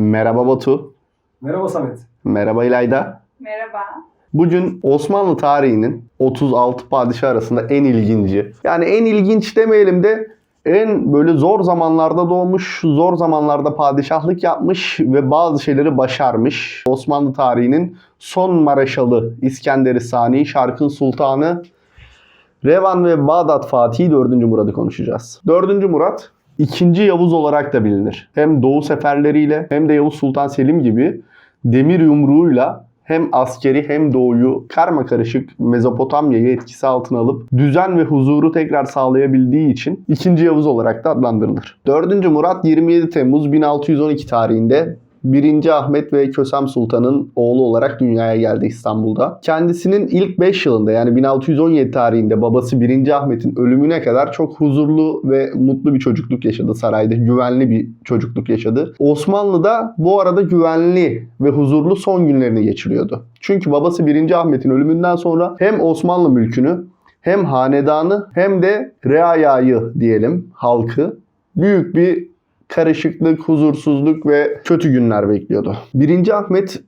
Merhaba Batu. Merhaba Samet. Merhaba İlayda. Merhaba. Bugün Osmanlı tarihinin 36 padişah arasında en ilginci. Yani en ilginç demeyelim de en böyle zor zamanlarda doğmuş, zor zamanlarda padişahlık yapmış ve bazı şeyleri başarmış. Osmanlı tarihinin son mareşalı İskender-i Sani, Şarkın Sultanı, Revan ve Bağdat Fatihi 4. Murat'ı konuşacağız. 4. Murat 2. Yavuz olarak da bilinir. Hem Doğu seferleriyle hem de Yavuz Sultan Selim gibi demir yumruğuyla hem askeri hem doğuyu karma karışık Mezopotamya'yı etkisi altına alıp düzen ve huzuru tekrar sağlayabildiği için 2. Yavuz olarak da adlandırılır. 4. Murat 27 Temmuz 1612 tarihinde 1. Ahmet ve Kösem Sultan'ın oğlu olarak dünyaya geldi İstanbul'da. Kendisinin ilk 5 yılında yani 1617 tarihinde babası 1. Ahmet'in ölümüne kadar çok huzurlu ve mutlu bir çocukluk yaşadı sarayda. Güvenli bir çocukluk yaşadı. Osmanlı'da bu arada güvenli ve huzurlu son günlerini geçiriyordu. Çünkü babası 1. Ahmet'in ölümünden sonra hem Osmanlı mülkünü hem hanedanı hem de reayayı diyelim halkı büyük bir karışıklık, huzursuzluk ve kötü günler bekliyordu. 1. Ahmet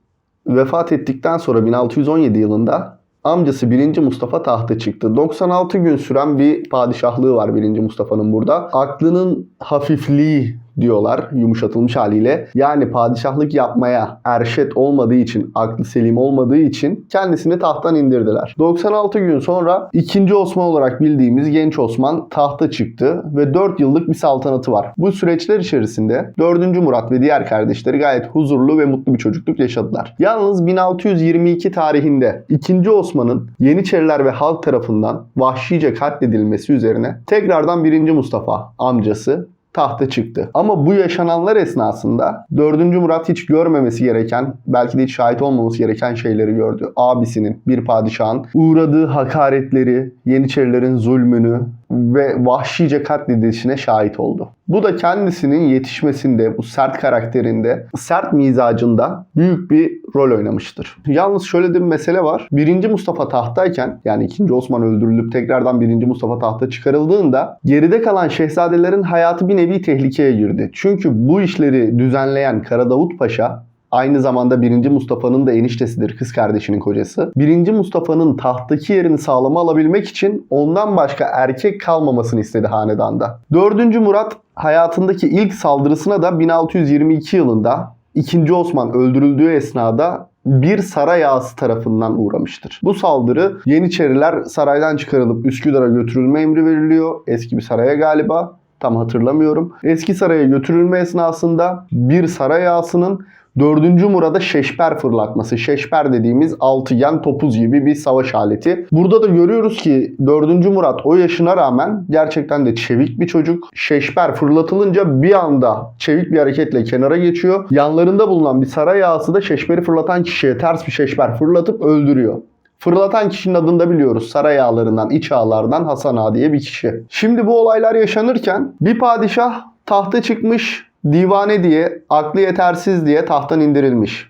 vefat ettikten sonra 1617 yılında amcası 1. Mustafa tahta çıktı. 96 gün süren bir padişahlığı var 1. Mustafa'nın burada. Aklının hafifliği diyorlar yumuşatılmış haliyle. Yani padişahlık yapmaya erşet olmadığı için, aklı selim olmadığı için kendisini tahttan indirdiler. 96 gün sonra 2. Osman olarak bildiğimiz genç Osman tahta çıktı ve 4 yıllık bir saltanatı var. Bu süreçler içerisinde 4. Murat ve diğer kardeşleri gayet huzurlu ve mutlu bir çocukluk yaşadılar. Yalnız 1622 tarihinde 2. Osman'ın Yeniçeriler ve halk tarafından vahşice katledilmesi üzerine tekrardan 1. Mustafa amcası tahta çıktı. Ama bu yaşananlar esnasında 4. Murat hiç görmemesi gereken, belki de hiç şahit olmaması gereken şeyleri gördü. Abisinin, bir padişahın uğradığı hakaretleri, Yeniçerilerin zulmünü ve vahşice katledilişine şahit oldu. Bu da kendisinin yetişmesinde, bu sert karakterinde, sert mizacında büyük bir rol oynamıştır. Yalnız şöyle de bir mesele var. 1. Mustafa tahtayken yani 2. Osman öldürülüp tekrardan 1. Mustafa tahta çıkarıldığında geride kalan şehzadelerin hayatı bir nevi tehlikeye girdi. Çünkü bu işleri düzenleyen Kara Davut Paşa Aynı zamanda 1. Mustafa'nın da eniştesidir, kız kardeşinin kocası. 1. Mustafa'nın tahttaki yerini sağlama alabilmek için ondan başka erkek kalmamasını istedi hanedanda. 4. Murat hayatındaki ilk saldırısına da 1622 yılında 2. Osman öldürüldüğü esnada bir saray ağası tarafından uğramıştır. Bu saldırı Yeniçeriler saraydan çıkarılıp Üsküdar'a götürülme emri veriliyor. Eski bir saraya galiba. Tam hatırlamıyorum. Eski saraya götürülme esnasında bir saray ağasının 4. Murad'a şeşper fırlatması. Şeşper dediğimiz altıgen topuz gibi bir savaş aleti. Burada da görüyoruz ki 4. Murat o yaşına rağmen gerçekten de çevik bir çocuk. Şeşper fırlatılınca bir anda çevik bir hareketle kenara geçiyor. Yanlarında bulunan bir saray ağası da şeşperi fırlatan kişiye ters bir şeşper fırlatıp öldürüyor. Fırlatan kişinin adını da biliyoruz. Saray ağalarından, iç ağalardan Hasan Ağa diye bir kişi. Şimdi bu olaylar yaşanırken bir padişah tahta çıkmış, divane diye, aklı yetersiz diye tahttan indirilmiş.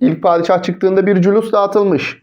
İlk padişah çıktığında bir cülus dağıtılmış.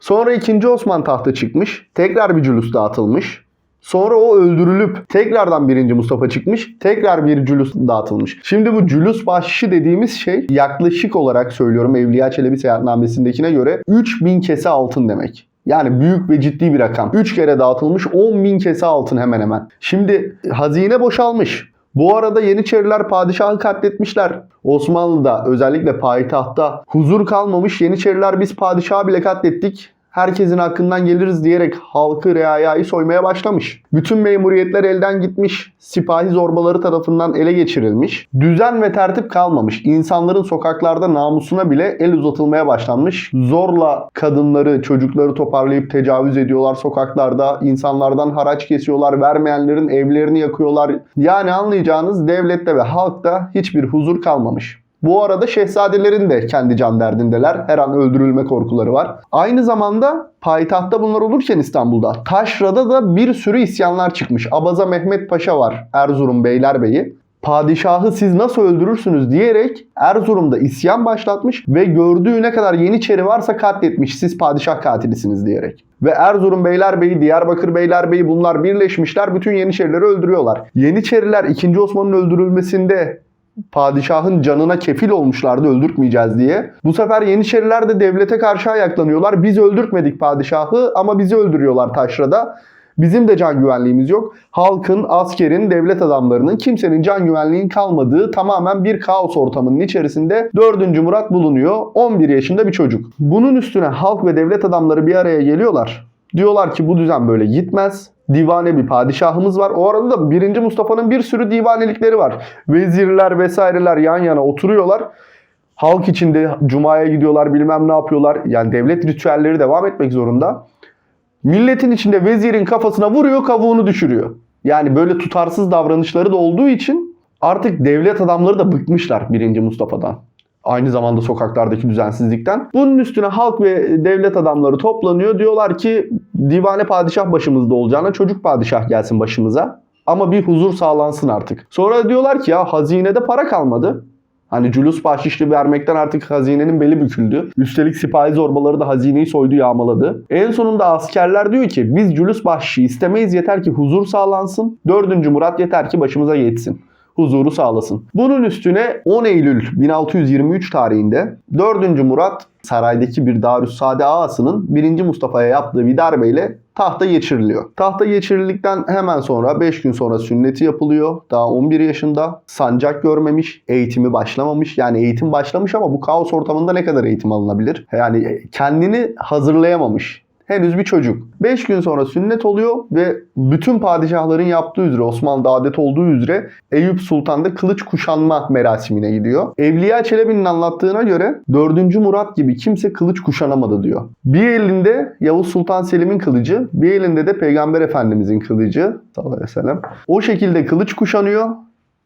Sonra 2. Osman tahta çıkmış. Tekrar bir cülus dağıtılmış. Sonra o öldürülüp tekrardan 1. Mustafa çıkmış. Tekrar bir cülus dağıtılmış. Şimdi bu cülus bahşişi dediğimiz şey yaklaşık olarak söylüyorum Evliya Çelebi seyahatnamesindekine göre 3000 kese altın demek. Yani büyük ve ciddi bir rakam. 3 kere dağıtılmış 10 bin kese altın hemen hemen. Şimdi hazine boşalmış. Bu arada Yeniçeriler padişahı katletmişler. Osmanlı'da özellikle payitahtta huzur kalmamış. Yeniçeriler biz padişahı bile katlettik. Herkesin hakkından geliriz diyerek halkı reayayı soymaya başlamış. Bütün memuriyetler elden gitmiş. Sipahi zorbaları tarafından ele geçirilmiş. Düzen ve tertip kalmamış. İnsanların sokaklarda namusuna bile el uzatılmaya başlanmış. Zorla kadınları, çocukları toparlayıp tecavüz ediyorlar sokaklarda. İnsanlardan haraç kesiyorlar. Vermeyenlerin evlerini yakıyorlar. Yani anlayacağınız devlette ve halkta hiçbir huzur kalmamış. Bu arada şehzadelerin de kendi can derdindeler. Her an öldürülme korkuları var. Aynı zamanda payitahtta bunlar olurken İstanbul'da Taşra'da da bir sürü isyanlar çıkmış. Abaza Mehmet Paşa var. Erzurum Beylerbeyi. Padişahı siz nasıl öldürürsünüz diyerek Erzurum'da isyan başlatmış ve gördüğü ne kadar Yeniçeri varsa katletmiş siz padişah katilisiniz diyerek. Ve Erzurum Beylerbeyi, Diyarbakır Beylerbeyi bunlar birleşmişler bütün Yeniçerileri öldürüyorlar. Yeniçeriler 2. Osman'ın öldürülmesinde padişahın canına kefil olmuşlardı öldürtmeyeceğiz diye. Bu sefer Yeniçeriler de devlete karşı ayaklanıyorlar. Biz öldürtmedik padişahı ama bizi öldürüyorlar taşrada. Bizim de can güvenliğimiz yok. Halkın, askerin, devlet adamlarının kimsenin can güvenliğinin kalmadığı tamamen bir kaos ortamının içerisinde 4. Murat bulunuyor. 11 yaşında bir çocuk. Bunun üstüne halk ve devlet adamları bir araya geliyorlar. Diyorlar ki bu düzen böyle gitmez. Divane bir padişahımız var. O arada da 1. Mustafa'nın bir sürü divanelikleri var. Vezirler vesaireler yan yana oturuyorlar. Halk içinde cumaya gidiyorlar bilmem ne yapıyorlar. Yani devlet ritüelleri devam etmek zorunda. Milletin içinde vezirin kafasına vuruyor kavuğunu düşürüyor. Yani böyle tutarsız davranışları da olduğu için artık devlet adamları da bıkmışlar 1. Mustafa'dan. Aynı zamanda sokaklardaki düzensizlikten. Bunun üstüne halk ve devlet adamları toplanıyor. Diyorlar ki divane padişah başımızda olacağına çocuk padişah gelsin başımıza. Ama bir huzur sağlansın artık. Sonra diyorlar ki ya hazinede para kalmadı. Hani cülus bahşişli vermekten artık hazinenin beli büküldü. Üstelik sipahi zorbaları da hazineyi soydu yağmaladı. En sonunda askerler diyor ki biz cülus bahşişi istemeyiz yeter ki huzur sağlansın. 4. Murat yeter ki başımıza yetsin huzuru sağlasın. Bunun üstüne 10 Eylül 1623 tarihinde 4. Murat saraydaki bir Darüssade ağasının 1. Mustafa'ya yaptığı bir darbeyle tahta geçiriliyor. Tahta geçirildikten hemen sonra 5 gün sonra sünneti yapılıyor. Daha 11 yaşında. Sancak görmemiş. Eğitimi başlamamış. Yani eğitim başlamış ama bu kaos ortamında ne kadar eğitim alınabilir? Yani kendini hazırlayamamış. Henüz bir çocuk. 5 gün sonra sünnet oluyor ve bütün padişahların yaptığı üzere Osmanlı'da adet olduğu üzere Eyüp Sultan da kılıç kuşanma merasimine gidiyor. Evliya Çelebi'nin anlattığına göre 4. Murat gibi kimse kılıç kuşanamadı diyor. Bir elinde Yavuz Sultan Selim'in kılıcı, bir elinde de Peygamber Efendimizin kılıcı sallallahu aleyhi ve sellem. O şekilde kılıç kuşanıyor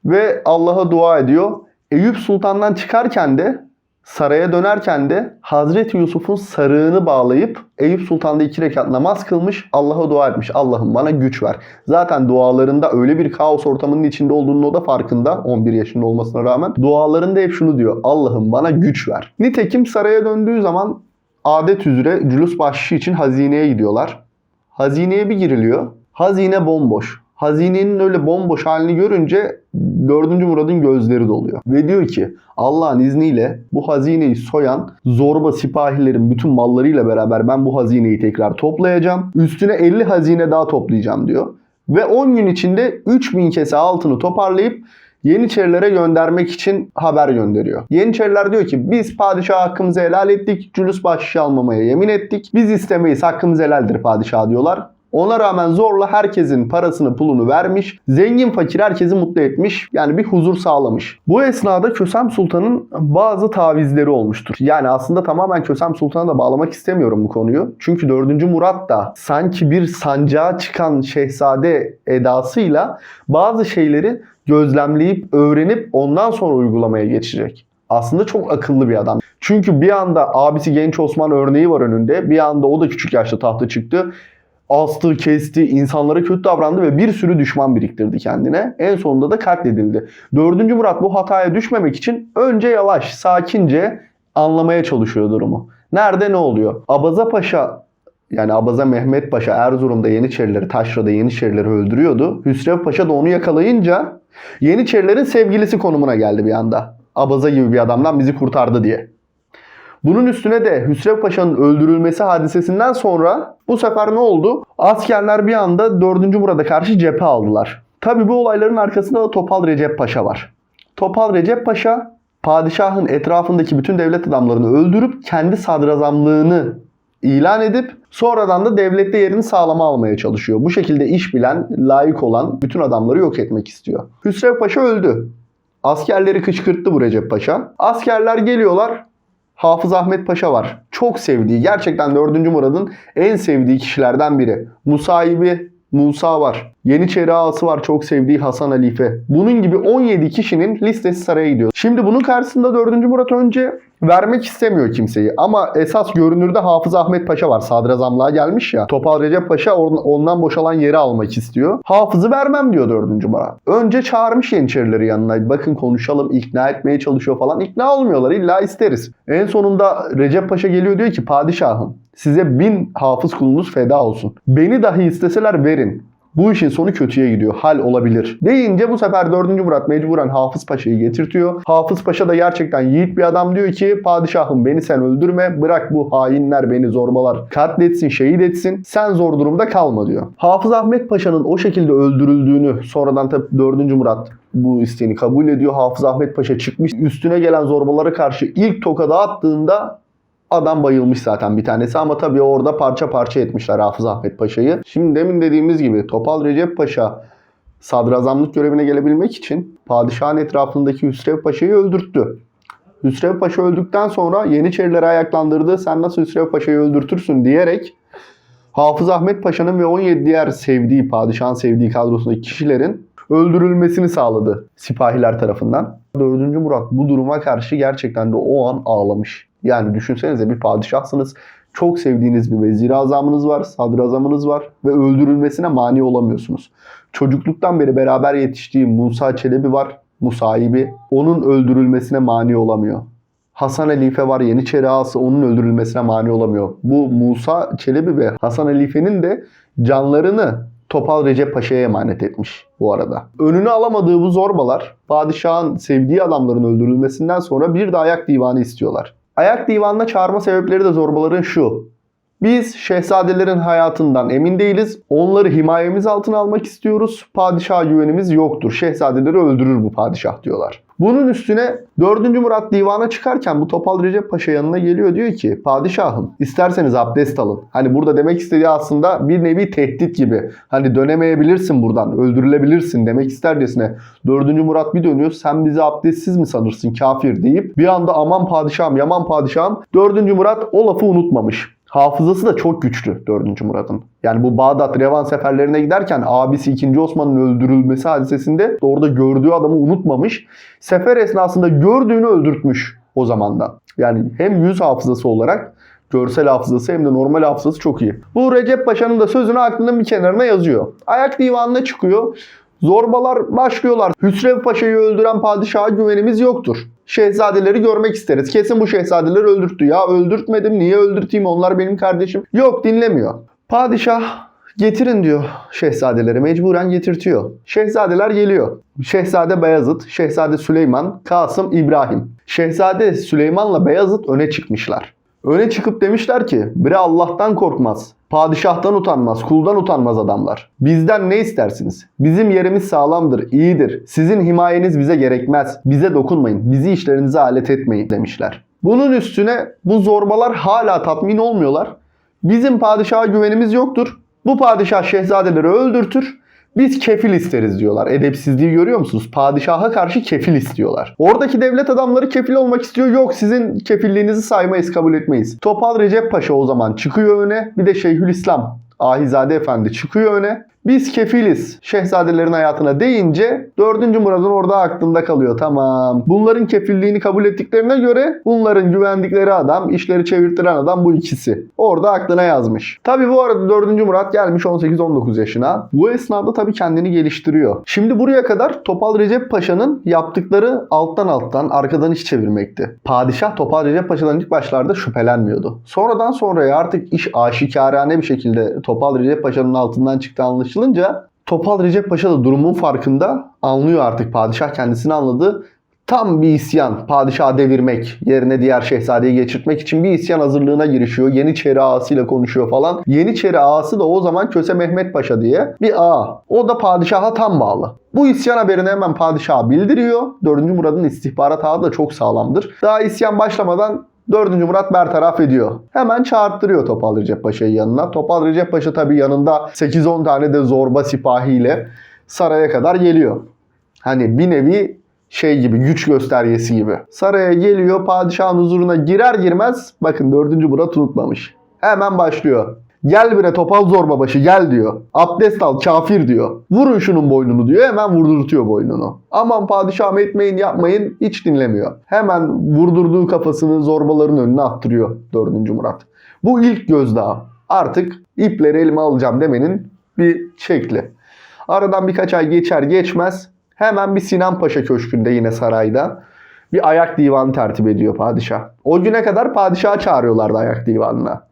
ve Allah'a dua ediyor. Eyüp Sultan'dan çıkarken de saraya dönerken de Hazreti Yusuf'un sarığını bağlayıp Eyüp Sultan'da iki rekat namaz kılmış. Allah'a dua etmiş. Allah'ım bana güç ver. Zaten dualarında öyle bir kaos ortamının içinde olduğunu o da farkında. 11 yaşında olmasına rağmen. Dualarında hep şunu diyor. Allah'ım bana güç ver. Nitekim saraya döndüğü zaman adet üzere cülus bahşişi için hazineye gidiyorlar. Hazineye bir giriliyor. Hazine bomboş. Hazinenin öyle bomboş halini görünce 4. Murad'ın gözleri doluyor. Ve diyor ki Allah'ın izniyle bu hazineyi soyan zorba sipahilerin bütün mallarıyla beraber ben bu hazineyi tekrar toplayacağım. Üstüne 50 hazine daha toplayacağım diyor. Ve 10 gün içinde 3000 kese altını toparlayıp Yeniçerilere göndermek için haber gönderiyor. Yeniçeriler diyor ki biz padişah hakkımızı helal ettik. Cülüs bahşişi almamaya yemin ettik. Biz istemeyiz hakkımız helaldir padişah diyorlar. Ona rağmen zorla herkesin parasını pulunu vermiş. Zengin fakir herkesi mutlu etmiş. Yani bir huzur sağlamış. Bu esnada Kösem Sultan'ın bazı tavizleri olmuştur. Yani aslında tamamen Kösem Sultan'a da bağlamak istemiyorum bu konuyu. Çünkü 4. Murat da sanki bir sancağa çıkan şehzade edasıyla bazı şeyleri gözlemleyip öğrenip ondan sonra uygulamaya geçecek. Aslında çok akıllı bir adam. Çünkü bir anda abisi Genç Osman örneği var önünde. Bir anda o da küçük yaşta tahta çıktı astı, kesti, insanlara kötü davrandı ve bir sürü düşman biriktirdi kendine. En sonunda da katledildi. Dördüncü Murat bu hataya düşmemek için önce yavaş, sakince anlamaya çalışıyor durumu. Nerede ne oluyor? Abaza Paşa yani Abaza Mehmet Paşa Erzurum'da Yeniçerileri, Taşra'da Yeniçerileri öldürüyordu. Hüsrev Paşa da onu yakalayınca Yeniçerilerin sevgilisi konumuna geldi bir anda. Abaza gibi bir adamdan bizi kurtardı diye. Bunun üstüne de Hüsrev Paşa'nın öldürülmesi hadisesinden sonra bu sefer ne oldu? Askerler bir anda 4. Murad'a karşı cephe aldılar. Tabi bu olayların arkasında da Topal Recep Paşa var. Topal Recep Paşa padişahın etrafındaki bütün devlet adamlarını öldürüp kendi sadrazamlığını ilan edip sonradan da devlette yerini sağlama almaya çalışıyor. Bu şekilde iş bilen, layık olan bütün adamları yok etmek istiyor. Hüsrev Paşa öldü. Askerleri kışkırttı bu Recep Paşa. Askerler geliyorlar. Hafız Ahmet Paşa var. Çok sevdiği, gerçekten 4. Murad'ın en sevdiği kişilerden biri. Musahibi Musa var. Yeniçeri ağası var çok sevdiği Hasan Halife. Bunun gibi 17 kişinin listesi saraya gidiyor. Şimdi bunun karşısında 4. Murat önce vermek istemiyor kimseyi. Ama esas görünürde Hafız Ahmet Paşa var. Sadrazamlığa gelmiş ya. Topal Recep Paşa ondan boşalan yeri almak istiyor. Hafız'ı vermem diyor 4. Murat. Önce çağırmış Yeniçerileri yanına. Bakın konuşalım, ikna etmeye çalışıyor falan. İkna olmuyorlar. İlla isteriz. En sonunda Recep Paşa geliyor diyor ki padişahım size bin hafız kulunuz feda olsun. Beni dahi isteseler verin. Bu işin sonu kötüye gidiyor. Hal olabilir. Deyince bu sefer 4. Murat mecburen Hafız Paşa'yı getirtiyor. Hafız Paşa da gerçekten yiğit bir adam diyor ki padişahım beni sen öldürme. Bırak bu hainler beni zorbalar katletsin, şehit etsin. Sen zor durumda kalma diyor. Hafız Ahmet Paşa'nın o şekilde öldürüldüğünü sonradan tabii 4. Murat bu isteğini kabul ediyor. Hafız Ahmet Paşa çıkmış. Üstüne gelen zorbalara karşı ilk tokadı attığında Adam bayılmış zaten bir tanesi ama tabii orada parça parça etmişler Hafız Ahmet Paşa'yı. Şimdi demin dediğimiz gibi Topal Recep Paşa sadrazamlık görevine gelebilmek için padişahın etrafındaki Hüsrev Paşa'yı öldürttü. Hüsrev Paşa öldükten sonra Yeniçerileri ayaklandırdı. Sen nasıl Hüsrev Paşa'yı öldürtürsün diyerek Hafız Ahmet Paşa'nın ve 17 diğer sevdiği, padişahın sevdiği kadrosundaki kişilerin öldürülmesini sağladı sipahiler tarafından. 4. Murat bu duruma karşı gerçekten de o an ağlamış. Yani düşünsenize bir padişahsınız. Çok sevdiğiniz bir vezir azamınız var, sadrazamınız var ve öldürülmesine mani olamıyorsunuz. Çocukluktan beri beraber yetiştiği Musa Çelebi var, musahibi. Onun öldürülmesine mani olamıyor. Hasan Halife var Yeniçeri ağası onun öldürülmesine mani olamıyor. Bu Musa Çelebi ve Hasan Halife'nin de canlarını Topal Recep Paşa'ya emanet etmiş bu arada. Önünü alamadığı bu zorbalar padişahın sevdiği adamların öldürülmesinden sonra bir de ayak divanı istiyorlar. Ayak divanına çağırma sebepleri de zorbaların şu. Biz şehzadelerin hayatından emin değiliz. Onları himayemiz altına almak istiyoruz. Padişaha güvenimiz yoktur. Şehzadeleri öldürür bu padişah diyorlar. Bunun üstüne 4. Murat divana çıkarken bu Topal Recep Paşa yanına geliyor diyor ki padişahım isterseniz abdest alın. Hani burada demek istediği aslında bir nevi tehdit gibi. Hani dönemeyebilirsin buradan öldürülebilirsin demek istercesine. 4. Murat bir dönüyor sen bizi abdestsiz mi sanırsın kafir deyip bir anda aman padişahım yaman padişahım 4. Murat o lafı unutmamış. Hafızası da çok güçlü 4. Murat'ın. Yani bu Bağdat Revan seferlerine giderken abisi 2. Osman'ın öldürülmesi hadisesinde orada gördüğü adamı unutmamış. Sefer esnasında gördüğünü öldürtmüş o zamandan. Yani hem yüz hafızası olarak görsel hafızası hem de normal hafızası çok iyi. Bu Recep Paşa'nın da sözünü aklının bir kenarına yazıyor. Ayak divanına çıkıyor. Zorbalar başlıyorlar. Hüsrev Paşa'yı öldüren padişaha güvenimiz yoktur. Şehzadeleri görmek isteriz. Kesin bu şehzadeleri öldürttü. Ya öldürtmedim niye öldürteyim onlar benim kardeşim. Yok dinlemiyor. Padişah getirin diyor şehzadeleri mecburen getirtiyor. Şehzadeler geliyor. Şehzade Beyazıt, Şehzade Süleyman, Kasım, İbrahim. Şehzade Süleyman'la Beyazıt öne çıkmışlar. Öne çıkıp demişler ki biri Allah'tan korkmaz, padişahtan utanmaz, kuldan utanmaz adamlar. Bizden ne istersiniz? Bizim yerimiz sağlamdır, iyidir. Sizin himayeniz bize gerekmez. Bize dokunmayın, bizi işlerinize alet etmeyin demişler. Bunun üstüne bu zorbalar hala tatmin olmuyorlar. Bizim padişaha güvenimiz yoktur. Bu padişah şehzadeleri öldürtür. Biz kefil isteriz diyorlar. Edepsizliği görüyor musunuz? Padişaha karşı kefil istiyorlar. Oradaki devlet adamları kefil olmak istiyor. Yok sizin kefilliğinizi saymayız, kabul etmeyiz. Topal Recep Paşa o zaman çıkıyor öne. Bir de Şeyhülislam Ahizade Efendi çıkıyor öne. Biz kefiliz şehzadelerin hayatına deyince 4. Murad'ın orada aklında kalıyor. Tamam. Bunların kefilliğini kabul ettiklerine göre bunların güvendikleri adam, işleri çevirtiren adam bu ikisi. Orada aklına yazmış. Tabi bu arada 4. Murat gelmiş 18-19 yaşına. Bu esnada tabi kendini geliştiriyor. Şimdi buraya kadar Topal Recep Paşa'nın yaptıkları alttan alttan arkadan iş çevirmekti. Padişah Topal Recep Paşa'dan ilk başlarda şüphelenmiyordu. Sonradan sonraya artık iş aşikarane bir şekilde Topal Recep Paşa'nın altından çıktı anlaşılınca Topal Recep Paşa da durumun farkında anlıyor artık padişah kendisini anladı. Tam bir isyan, padişahı devirmek, yerine diğer şehzadeyi geçirtmek için bir isyan hazırlığına girişiyor. Yeniçeri ağasıyla konuşuyor falan. Yeniçeri ağası da o zaman Köse Mehmet Paşa diye bir ağa. O da padişaha tam bağlı. Bu isyan haberini hemen padişaha bildiriyor. 4. Murad'ın istihbarat ağı da çok sağlamdır. Daha isyan başlamadan 4. Murat bertaraf ediyor. Hemen çağırttırıyor Topal Recep Paşa'yı yanına. Topal Recep Paşa tabi yanında 8-10 tane de zorba sipahiyle saraya kadar geliyor. Hani bir nevi şey gibi güç göstergesi gibi. Saraya geliyor padişahın huzuruna girer girmez bakın 4. Murat unutmamış. Hemen başlıyor. Gel bire topal zorba başı gel diyor. Abdest al kafir diyor. Vurun şunun boynunu diyor. Hemen vurdurtuyor boynunu. Aman padişahım etmeyin yapmayın hiç dinlemiyor. Hemen vurdurduğu kafasını zorbaların önüne attırıyor 4. Murat. Bu ilk gözdağı. Artık ipleri elime alacağım demenin bir şekli. Aradan birkaç ay geçer geçmez hemen bir Sinan Paşa Köşkü'nde yine sarayda bir ayak divanı tertip ediyor padişah. O güne kadar padişahı çağırıyorlardı ayak divanına.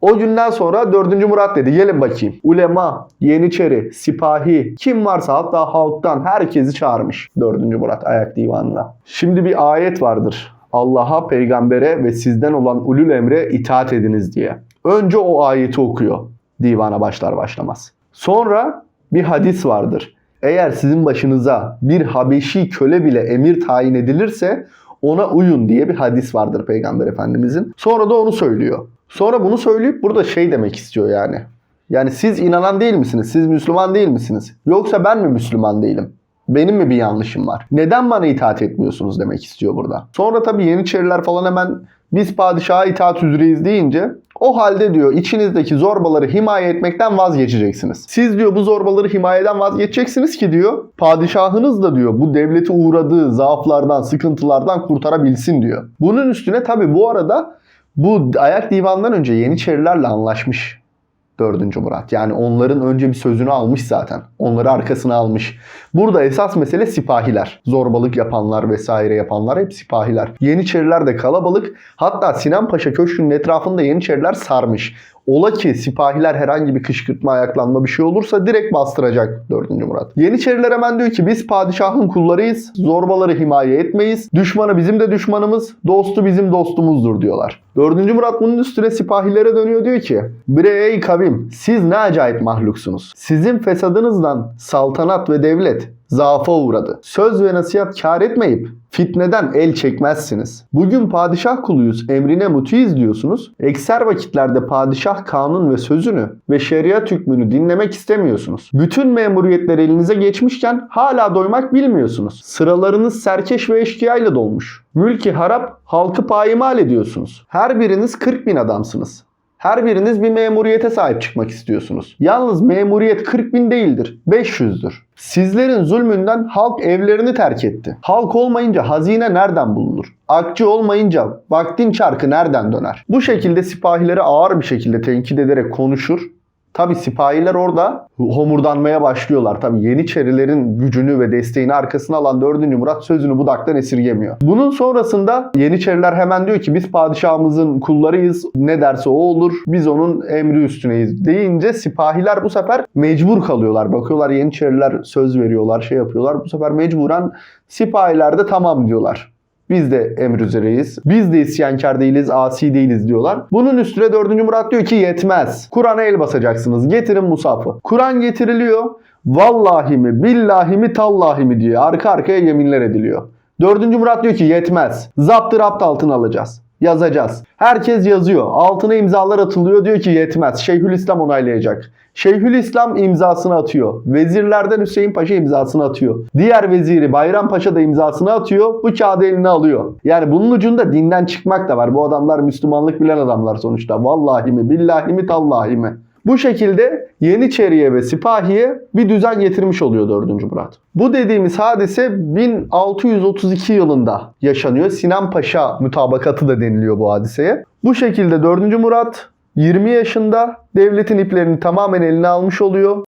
O günden sonra 4. Murat dedi gelin bakayım. Ulema, Yeniçeri, Sipahi kim varsa hatta halktan herkesi çağırmış 4. Murat ayak divanına. Şimdi bir ayet vardır. Allah'a, peygambere ve sizden olan ulul emre itaat ediniz diye. Önce o ayeti okuyor divana başlar başlamaz. Sonra bir hadis vardır. Eğer sizin başınıza bir Habeşi köle bile emir tayin edilirse ona uyun diye bir hadis vardır Peygamber Efendimizin. Sonra da onu söylüyor. Sonra bunu söyleyip burada şey demek istiyor yani. Yani siz inanan değil misiniz? Siz Müslüman değil misiniz? Yoksa ben mi Müslüman değilim? Benim mi bir yanlışım var? Neden bana itaat etmiyorsunuz demek istiyor burada. Sonra tabii Yeniçeriler falan hemen biz padişaha itaat üzereyiz deyince o halde diyor içinizdeki zorbaları himaye etmekten vazgeçeceksiniz. Siz diyor bu zorbaları himayeden vazgeçeceksiniz ki diyor padişahınız da diyor bu devleti uğradığı zaaflardan, sıkıntılardan kurtarabilsin diyor. Bunun üstüne tabii bu arada bu ayak divanından önce Yeniçerilerle anlaşmış 4. Murat. Yani onların önce bir sözünü almış zaten. Onları arkasına almış. Burada esas mesele sipahiler. Zorbalık yapanlar vesaire yapanlar hep sipahiler. Yeniçeriler de kalabalık. Hatta Sinan Paşa Köşkü'nün etrafında Yeniçeriler sarmış. Ola ki sipahiler herhangi bir kışkırtma ayaklanma bir şey olursa direkt bastıracak 4. Murat. Yeniçeriler hemen diyor ki biz padişahın kullarıyız. Zorbaları himaye etmeyiz. Düşmanı bizim de düşmanımız. Dostu bizim dostumuzdur diyorlar. 4. Murat bunun üstüne sipahilere dönüyor diyor ki Bre ey kavim siz ne acayip mahluksunuz. Sizin fesadınızdan saltanat ve devlet zaafa uğradı. Söz ve nasihat kar etmeyip fitneden el çekmezsiniz. Bugün padişah kuluyuz, emrine mutiyiz diyorsunuz. Ekser vakitlerde padişah kanun ve sözünü ve şeriat hükmünü dinlemek istemiyorsunuz. Bütün memuriyetler elinize geçmişken hala doymak bilmiyorsunuz. Sıralarınız serkeş ve eşkıyayla dolmuş. Mülki harap, halkı payimal ediyorsunuz. Her biriniz 40 bin adamsınız. Her biriniz bir memuriyete sahip çıkmak istiyorsunuz. Yalnız memuriyet 40 bin değildir, 500'dür. Sizlerin zulmünden halk evlerini terk etti. Halk olmayınca hazine nereden bulunur? Akçı olmayınca vaktin çarkı nereden döner? Bu şekilde sipahileri ağır bir şekilde tenkit ederek konuşur. Tabi sipahiler orada homurdanmaya başlıyorlar. Tabi Yeniçerilerin gücünü ve desteğini arkasına alan 4. Murat sözünü budaktan esirgemiyor. Bunun sonrasında Yeniçeriler hemen diyor ki biz padişahımızın kullarıyız. Ne derse o olur. Biz onun emri üstüneyiz deyince sipahiler bu sefer mecbur kalıyorlar. Bakıyorlar Yeniçeriler söz veriyorlar, şey yapıyorlar. Bu sefer mecburen sipahiler de tamam diyorlar. Biz de emir üzereyiz. Biz de isyankar değiliz, asi değiliz diyorlar. Bunun üstüne 4. Murat diyor ki yetmez. Kur'an'a el basacaksınız. Getirin musafı. Kur'an getiriliyor. Vallahi mi, billahi mi, tallahi mi diye arka arkaya yeminler ediliyor. 4. Murat diyor ki yetmez. Zaptı rapt altına alacağız. Yazacağız. Herkes yazıyor. Altına imzalar atılıyor. Diyor ki yetmez. Şeyhülislam onaylayacak. Şeyhülislam imzasını atıyor. Vezirlerden Hüseyin Paşa imzasını atıyor. Diğer veziri Bayram Paşa da imzasını atıyor. Bu kağıdı eline alıyor. Yani bunun ucunda dinden çıkmak da var. Bu adamlar Müslümanlık bilen adamlar sonuçta. Vallahi mi, billahi mi, tallahi mi? Bu şekilde Yeniçeriye ve Sipahi'ye bir düzen getirmiş oluyor 4. Murat. Bu dediğimiz hadise 1632 yılında yaşanıyor. Sinan Paşa mutabakatı da deniliyor bu hadiseye. Bu şekilde 4. Murat 20 yaşında devletin iplerini tamamen eline almış oluyor.